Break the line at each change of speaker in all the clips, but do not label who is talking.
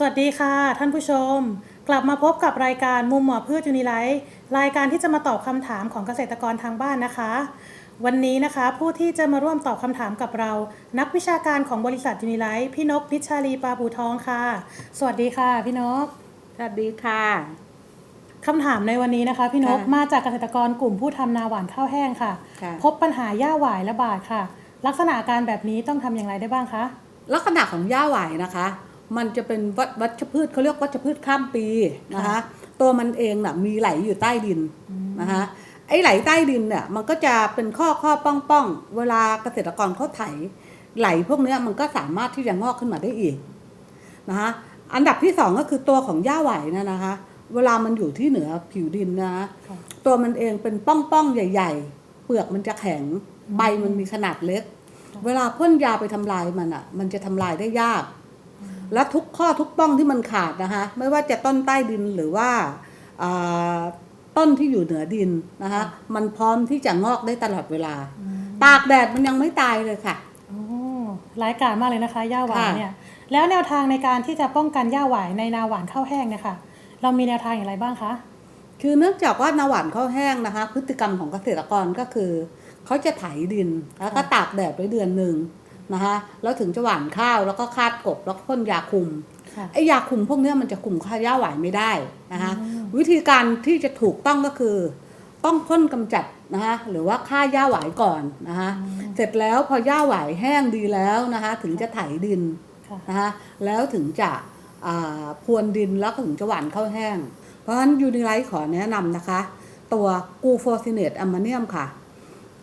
สวัสดีค่ะ ท่านผู้ชม กลับมาพบกับรายการมุมหมอพืชยูนิไลท์รายการที่จะมาตอบคำถามของเกษตรกรทางบ้านนะคะ วันนี้นะคะผู้ที่จะมาร่วมตอบคำถามกับเรา นักวิชาการของบริษัทยูนิไลท์พี่นกนิชชาลีปาปูทองค่ะ สวัสดีค่ะพี่นก
สวัสดีค่ะ
คำถามในวันนี้นะคะ พี่นก
ค่ะ
มาจากเกษตรกรกลุ่มผู้ทำนาหวานข้าวแห้งค่ะ
ค่ะ
พบปัญหาหญ้าหวายระบาดค่ะ ลักษณะอาการแบบนี้ต้องทำอย่างไรได้บ้างคะ
ลักษณะของหญ้าหวายนะคะ มันจะเป็นวัชวัชพืชเขาเรียกวัชพืชข้ามปีนะคะ
ค่ะ
ตัวมันเองน่ะมีไหลอยู่ใต้ดินนะคะไอ้ไหลใต้ดินเนี่ยมันก็จะเป็นข้อข้อป้องป้องๆเวลาเกษตรกรเขาไถ ไหลพวกเนี้ยมันก็สามารถที่จะงอกขึ้นมาได้อีกนะคะอันดับที่สองก็คือตัวของหญ้าหวายเนยนะคะ เวลามันอยู่ที่เหนือผิวดินนะคะ
ค่ะ
ตัวมันเองเป็นป้องป้องๆใหญ่ ๆ เปลือกมันจะแข็งใบมันมีขนาดเล็ก เวลาพ่นยาไปทำลายมันอะ มันจะทำลายได้ยาก และทุกข้อทุกป้องที่มันขาดนะคะ ไม่ว่าจะต้นใต้ดินหรือว่าอ่าต้นที่อยู่เหนือดินนะคะมันพร้อมที่จะงอกได้ตลอดเวลา ตากแดดมันยังไม่ตายเลยค่ะ
โอ้ร้ายกาจมากเลยนะคะหญ้าหวาย
ค่ะ
เนี่ยแล้วแนวทางในการที่จะป้องกันหญ้าหวายในนาหวานข้าวแห้งเนี่ยค่ะ เรามีแนวทางอย่างไรบ้างคะ
คือเนื่องจากว่านาหวานข้าวแห้งนะคะ พฤติกรรมของเกษตรกรก็คือเขาจะไถดินแล้วก็ตากแดดไว้เดือนหนึ่ง นะคะแล้วถึงจะหว่านข้าวแล้วก็คาดกบแล้วก็พ่นยาคุม
ค่ะ
ไอ้ยาคุมพวกเนี้ยมันจะคุมค่าหญ้าหวายไม่ได้นะคะวิธีการที่จะถูกต้องก็คือ ต้องพ่นกำจัดนะคะหรือว่าฆ่าหญ้าหวายก่อนนะคะเสร็จแล้วพอหญ้าหวายแห้งดีแล้วนะคะถึงจะไถดิน
ค่ะ
นะคะแล้วถึงจะอ่าพรวนดินแล้วก็ถึงจะหว่านข้าวแห้ง เพราะฉะนั้นยูนิไลท์ขอแนะนำนะคะ ตัวกูโฟซิเนตแอมโมเนียมค่ะ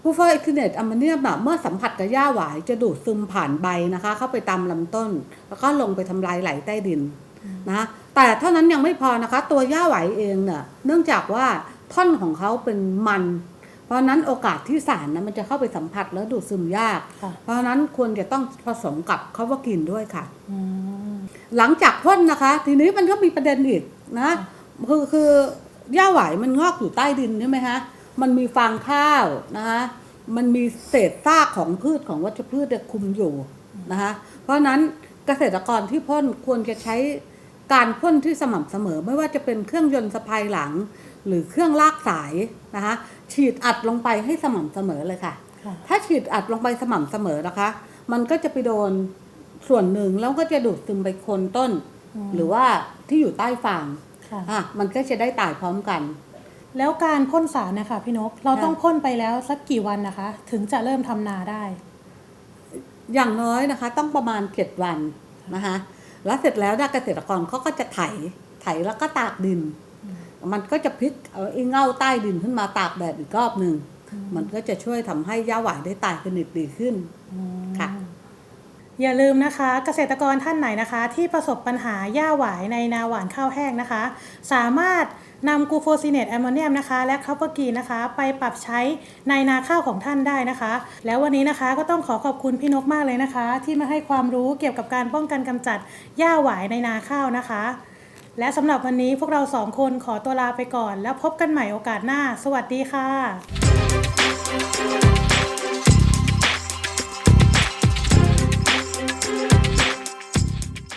กูโฟซิเนตแอมโมเนียมอะเมื่อสัมผัสกับหญ้าหวายจะดูดซึมผ่านใบนะคะ เข้าไปตามลำต้น แล้วก็ลงไปทำลายไหลใต้ดินนะแต่เท่านั้นยังไม่พอนะคะ ตัวหญ้าหวายเองเนี่ยเนื่องจากว่าท่อนของเขาเป็นมัน เพราะฉะนั้นโอกาสที่สารนะมันจะเข้าไปสัมผัสแล้วดูดซึมยาก
ค่ะ
เพราะฉะนั้นควรจะต้องผสมกับคาว่ากินด้วยค่ะ
อืม
หลังจากพ่นนะคะ ทีนี้มันก็มีประเด็นอีกนะคือคือหญ้าหวายมันงอกอยู่ใต้ดินใช่ไหมคะ มันมีฟางข้าวนะคะมันมีเศษซากของพืชของวัชพืชเนี่ยคุมอยู่นะคะเพราะฉะนั้นเกษตรกรที่พ่นควรจะใช้การพ่นที่สม่ำเสมอ ไม่ว่าจะเป็นเครื่องยนต์สะพายหลัง หรือเครื่องลากสายนะคะฉีดอัดลงไปให้สม่ำเสมอเลยค่ะ
ค่ะ
ถ้าฉีดอัดลงไปสม่ำเสมอนะคะ มันก็จะไปโดนส่วนหนึ่งแล้วก็จะดูดซึมไปโคนต้น
อืม
หรือว่าที่อยู่ใต้ฟาง
ค่ะ
อะมันก็จะได้ตายพร้อมกัน
แล้วการพ่นสารนะคะพี่นก เรา
ค่ะ
ต้องพ่นไปแล้วสักกี่วันนะคะ ถึงจะเริ่มทำนาได้
อย่างน้อยนะคะ ต้องประมาณเจ็ดวันนะคะ แล้วเสร็จแล้วเนี่ยเกษตรกรเขาก็จะไถ ไถแล้วก็ตากดิน มันก็จะพลิกเอาไอ้เง่าใต้ดินขึ้นมาตากแดดอีกรอบหนึ่ง มันก็จะช่วยทำให้หญ้าหวายได้ตายสนิทดีขึ้นค่ะ
อย่าลืมนะคะ เกษตรกรท่านไหนนะคะ ที่ประสบปัญหาหญ้าหวายในนาหวานข้าวแห้งนะคะ สามารถนำกูโฟซิเนตแอมโมเนียมนะคะ และคัพเปอร์กีนนะคะ ไปปรับใช้ในนาข้าวของท่านได้นะคะ แล้ววันนี้นะคะก็ต้องขอขอบคุณพี่นกมากเลยนะคะ ที่มาให้ความรู้เกี่ยวกับการป้องกันกำจัดหญ้าหวายในนาข้าวนะคะ และสำหรับวันนี้พวกเราสองคนขอตัวลาไปก่อน แล้วพบกันใหม่โอกาสหน้า สวัสดีค่ะ